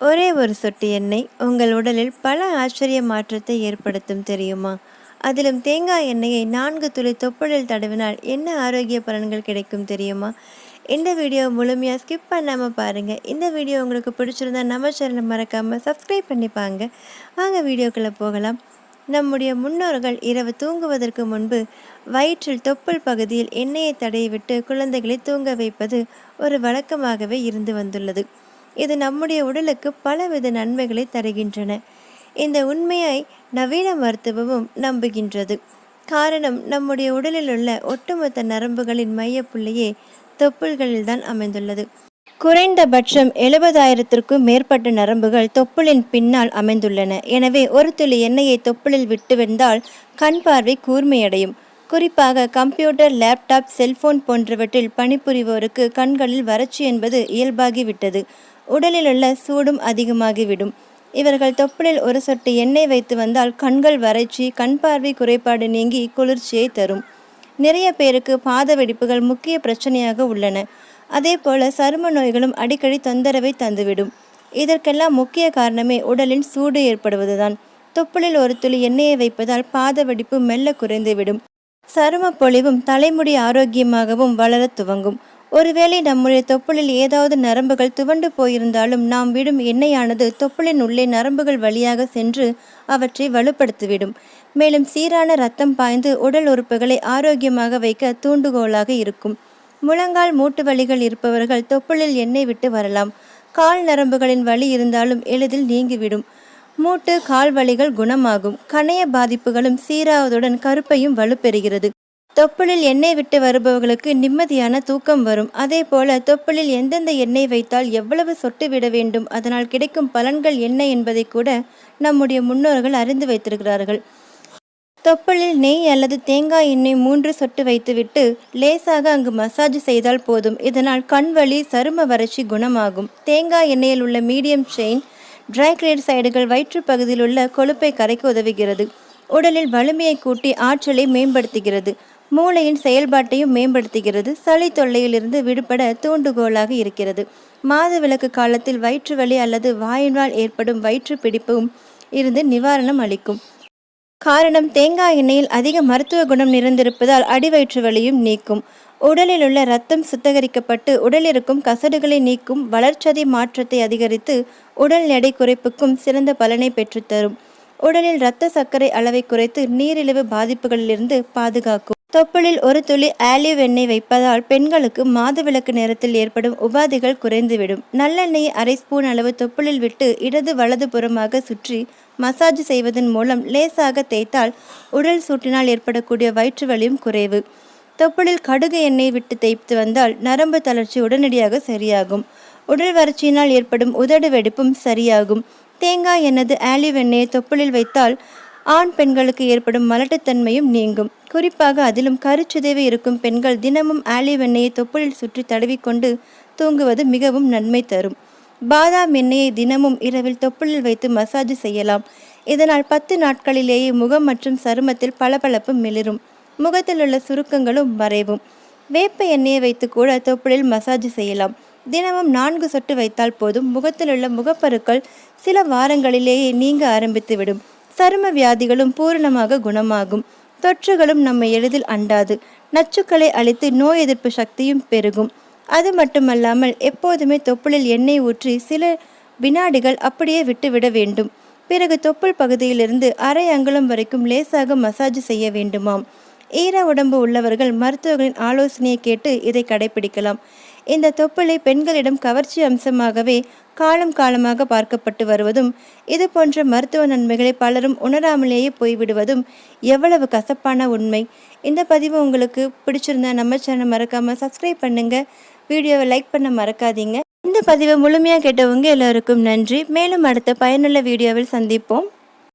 ஒரே ஒரு சொட்டு எண்ணெய் உங்கள் உடலில் பல ஆச்சரிய மாற்றத்தை ஏற்படுத்தும் தெரியுமா? அதிலும் தேங்காய் எண்ணெயை நான்கு துளி தொப்புளில் தடவினால் என்ன ஆரோக்கிய பலன்கள் கிடைக்கும் தெரியுமா? இந்த வீடியோ முழுமையாக ஸ்கிப் பண்ணாமல் பாருங்கள் இந்த வீடியோ உங்களுக்கு பிடிச்சிருந்தா நம்ம சேனலை மறக்காமல் சப்ஸ்கிரைப் பண்ணிப்பாங்க வாங்க வீடியோக்குள்ளே போகலாம். நம்முடைய முன்னோர்கள் இரவு தூங்குவதற்கு முன்பு வயிற்றில் தொப்புள் பகுதியில் எண்ணெயை தடவிவிட்டு குழந்தைகளை தூங்க வைப்பது ஒரு வழக்கமாகவே இருந்து வந்துள்ளது. இது நம்முடைய உடலுக்கு பலவித நன்மைகளை தருகின்றன. இந்த உண்மையை நவீன மருத்துவமும் நம்புகின்றது. காரணம் நம்முடைய உடலில் உள்ள ஒட்டுமொத்த நரம்புகளின் மையப்புள்ளியே தொப்புள்களில்தான் அமைந்துள்ளது. குறைந்தபட்சம் எழுபதாயிரத்திற்கும் மேற்பட்ட நரம்புகள் தொப்புளின் பின்னால் அமைந்துள்ளன. எனவே ஒரு துளி எண்ணெயை தொப்புளில் விட்டு வந்தால் கண் பார்வை கூர்மையடையும். குறிப்பாக கம்ப்யூட்டர் லேப்டாப் செல்போன் போன்றவற்றில் பணிபுரிவோருக்கு கண்களில் வறட்சி என்பது இயல்பாகிவிட்டது. உடலில் உள்ள சூடும் அதிகமாகிவிடும். இவர்கள் தொப்புளில் ஒரு சொட்டு எண்ணெய் வைத்து வந்தால் கண்கள் வறட்சி கண் பார்வை குறைபாடு நீங்கி குளிர்ச்சியை தரும். நிறைய பேருக்கு பாத வெடிப்புகள் முக்கிய பிரச்சனையாக உள்ளன. அதே போல சரும நோய்களும் அடிக்கடி தொந்தரவை தந்துவிடும். இதற்கெல்லாம் முக்கிய காரணமே உடலின் சூடு ஏற்படுவதுதான். தொப்புளில் ஒரு துளி எண்ணெயை வைப்பதால் பாத வெடிப்பு மெல்ல குறைந்துவிடும். சரும பொழிவும் தலைமுடி ஆரோக்கியமாகவும் வளரத் துவங்கும். ஒருவேளை நம்முடைய தொப்புளில் ஏதாவது நரம்புகள் துவண்டு போயிருந்தாலும் நாம் விடும் எண்ணெயானது தொப்புளின் உள்ளே நரம்புகள் வழியாக சென்று அவற்றை வலுப்படுத்திவிடும். மேலும் சீரான ரத்தம் பாய்ந்து உடல் உறுப்புகளை ஆரோக்கியமாக வைக்க தூண்டுகோலாக இருக்கும். முழங்கால் மூட்டு வலிகள் இருப்பவர்கள் தொப்புளில் எண்ணெய் விட்டு வரலாம். கால் நரம்புகளின் வலி இருந்தாலும் எளிதில் நீங்கிவிடும். மூட்டு கால் வலிகள் குணமாகும். கணைய பாதிப்புகளும் சீராவதுடன் கருப்பையும் வலுப்பெறுகிறது. தொப்புளில் எண்ணெய் விட்டு வருபவர்களுக்கு நிம்மதியான தூக்கம் வரும். அதே போல தொப்புளில் எந்தெந்த எண்ணெய் வைத்தால் எவ்வளவு சொட்டு விட வேண்டும்? அதனால் கிடைக்கும் பலன்கள் என்ன என்பதை கூட நம்முடைய முன்னோர்கள் அறிந்து வைத்திருக்கிறார்கள். தொப்பலில் நெய் அல்லது தேங்காய் எண்ணெய் மூன்று சொட்டு வைத்துவிட்டு லேசாக அங்கு மசாஜ் செய்தால் போதும். இதனால் கண் வலி சரும வறட்சி குணமாகும். தேங்காய் எண்ணெயில் உள்ள மீடியம் செயின் சைடுகள் வயிற்று பகுதியில் உள்ள கொழுப்பை கரைக்க உதவுகிறது. உடலில் வலிமையை கூட்டி ஆற்றலை மேம்படுத்துகிறது. மூளையின் செயல்பாட்டையும் மேம்படுத்துகிறது. சளி தொல்லையிலிருந்து விடுபட தூண்டுகோலாக இருக்கிறது. மாதவிலக்கு காலத்தில் வயிற்று வலி அல்லது வாயினால் ஏற்படும் வயிற்று பிடிப்பும் இருந்து நிவாரணம் அளிக்கும். காரணம் தேங்காய் எண்ணெயில் அதிக மருத்துவ குணம் நிறைந்திருப்பதால் அடிவயிற்று வலியும் நீக்கும். உடலில் உள்ள ரத்தம் சுத்தகரிக்கப்பட்டு உடலிருக்கும் கசடுகளை நீக்கும் வளர்ச்சதை மாற்றத்தை அதிகரித்து உடல் எடை குறைப்புக்கும் சிறந்த பலனை பெற்றுத்தரும். உடலில் இரத்த சர்க்கரை அளவை குறைத்து நீரிழிவு பாதிப்புகளிலிருந்து பாதுகாக்கும். தொப்புளில் ஒரு துளி ஆலிவ் எண்ணெய் வைப்பதால் பெண்களுக்கு மாதவிலக்கு நேரத்தில் ஏற்படும் உபாதைகள் குறைந்துவிடும். நல்லெண்ணெயை அரை ஸ்பூன் அளவு தொப்புளில் விட்டு இடது வலது புறமாக சுற்றி மசாஜ் செய்வதன் மூலம் லேசாக தேய்த்தால் உடல் சூட்டினால் ஏற்படக்கூடிய வயிற்று வலியும் குறைவு. தொப்புளில் கடுகு எண்ணெய் விட்டு தேய்த்து வந்தால் நரம்பு தளர்ச்சி உடனடியாக சரியாகும். உடல் வறட்சியினால் ஏற்படும் உதடு வெடிப்பும் சரியாகும். தேங்காய் எண்ணெய் ஆலிவ் எண்ணெயை தொப்புளில் வைத்தால் ஆண் பெண்களுக்கு ஏற்படும் மலட்டுத்தன்மையும் நீங்கும். குறிப்பாக அதிலும் கருச்சிதைவு இருக்கும் பெண்கள் தினமும் ஆலிவ் எண்ணெயை தொப்புளில் சுற்றி தடவிக்கொண்டு தூங்குவது மிகவும் நன்மை தரும். பாதாம் எண்ணெயை தினமும் இரவில் தொப்புளில் வைத்து மசாஜ் செய்யலாம். இதனால் பத்து நாட்களிலேயே முகம் மற்றும் சருமத்தில் பளபளப்பு மிளிரும். முகத்தில் உள்ள சுருக்கங்களும் மறைவும். வேப்ப எண்ணெயை வைத்து கூட தொப்புளில் மசாஜ் செய்யலாம். தினமும் நான்கு சொட்டு வைத்தால் போதும். முகத்தில் உள்ள முகப்பருக்கள் சில வாரங்களிலேயே நீங்க ஆரம்பித்துவிடும். சரும வியாதிகளும் பூரணமாக குணமாகும். தொற்றுகளும் நம்மை எளிதில் அண்டாது. நச்சுக்களை அழித்து நோய் எதிர்ப்பு சக்தியும் பெருகும். அது மட்டுமல்லாமல் எப்போதுமே தொப்புளில் எண்ணெய் ஊற்றி சில வினாடிகள் அப்படியே விட்டுவிட வேண்டும். பிறகு தொப்புள் பகுதியிலிருந்து அரை அங்குலம் வரைக்கும் லேசாக மசாஜ் செய்ய வேண்டுமாம். ஈர உடம்பு உள்ளவர்கள் மருத்துவர்களின் ஆலோசனையை கேட்டு இதை கடைபிடிக்கலாம் இந்த தொப்புளை பெண்களிடம் கவர்ச்சி அம்சமாகவே காலம் காலமாக பார்க்கப்பட்டு வருவதும் இது போன்ற மருத்துவ நன்மைகளை பலரும் உணராமலேயே போய்விடுவதும் எவ்வளவு கசப்பான உண்மை. இந்த பதிவு உங்களுக்கு பிடிச்சிருந்தா நம்ம சேனல் மறக்காமல் சப்ஸ்கிரைப் பண்ணுங்கள் வீடியோவை லைக் பண்ண மறக்காதீங்க. இந்த பதிவை முழுமையாக கேட்டவங்க எல்லோருக்கும் நன்றி. மேலும் அடுத்த பயனுள்ள வீடியோவில் சந்திப்போம்.